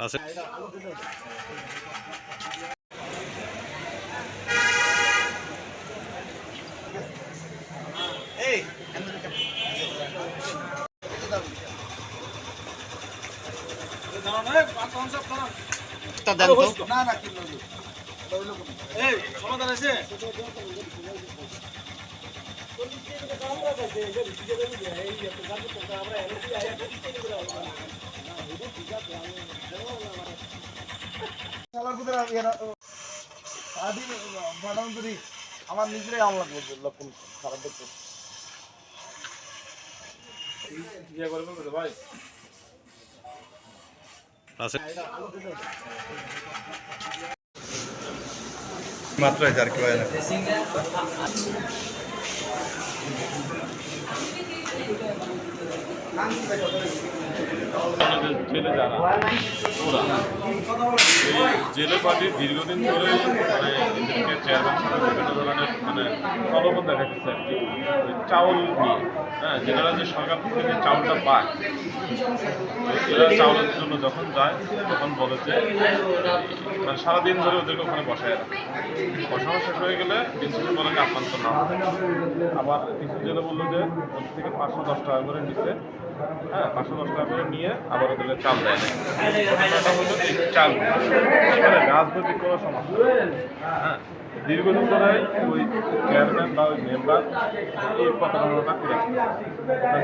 রাসেল তা দেন তো। সমাধান আছে আমার নিজেরাই আমলা লক্ষণ খারাপ দেখতে ভাই মাত্রায় আর কি হয় জেলে যারা ওরা এই জেলে পার্টি দীর্ঘদিন ধরে মানে চেয়ারম্যান বিভিন্ন ধরনের মানে প্রলোভন দেখা যাচ্ছে আর কি। চাউল নিয়ে। হ্যাঁ যেনারা যে সরকার থেকে চাউলটা পায় এরা চাউলের জন্য যখন যায়, তখন বলে যে মানে সারাদিন ধরে ওদেরকে ওখানে বসায় রাখে। বসানো শেষ হয়ে গেলে দিন শেষে বলে যে আপনার তো না। আবার কিছু জেলে বলল যে ওদের থেকে পাঁচশো দশ টাকা করে নিচ্ছে হ্যাঁ পাঁচশো দশ টাকা করে নিয়ে আবার ওদেরকে চাল দেয়। না চাল। রাজনৈতিক কোনো সমস্যা হ্যাঁ দীর্ঘদিন ধরে ওই চেয়ারম্যান বা ওই মেম্বার এই প্রতারণাটা করে।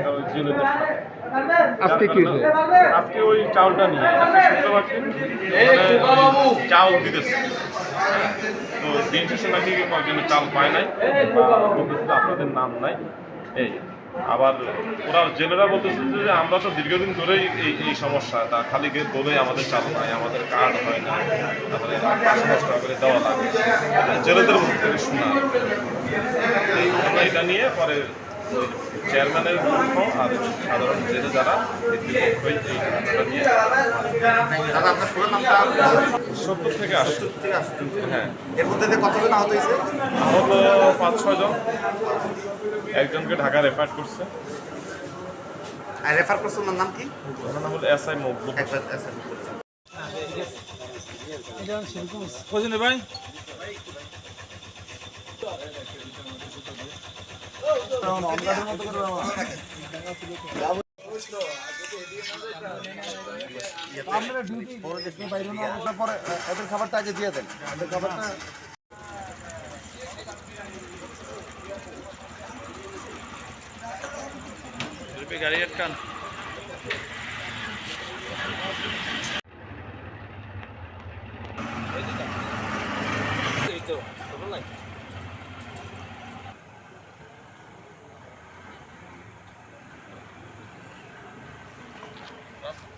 ওই জেলেদের আজকে কি আজকে ওই চাউলটা নিয়ে চাউল দিতেছে হ্যাঁ, তো দিন শেষে নাকি কয়েকজনের চাল পায় নাই আপনাদের নাম নাই। এই। আবার ওরা জেলেরা বলতেছে যে আমরা তো দীর্ঘদিন ধরেই এই এই সমস্যা, তা খালি গিয়ে বলেই আমাদের চালু নাই, আমাদের কার্ড হয় না, তারপরে পাঁচ করে দেওয়া লাগে। জেলেদের মধ্যে থেকে শোনা। এটা নিয়ে পরে চেয়ারম্যানের পক্ষ আর সাধারণ জেলে যারা সত্তর থেকে থেকে হ্যাঁ। এর মধ্যে দিয়ে কতজন আহত হয়েছে? আহত পাঁচ ছয় জন। একজনকে ঢাকা রেফার করছে। আর রেফার করছে ওনার নাম কি? ওনার নাম হলো এস আই মকবুল। একটা assignment করছে। কোথায় ভাই। খাবারটা আগে দিয়ে দেন গাড়ি আটকান Gracias.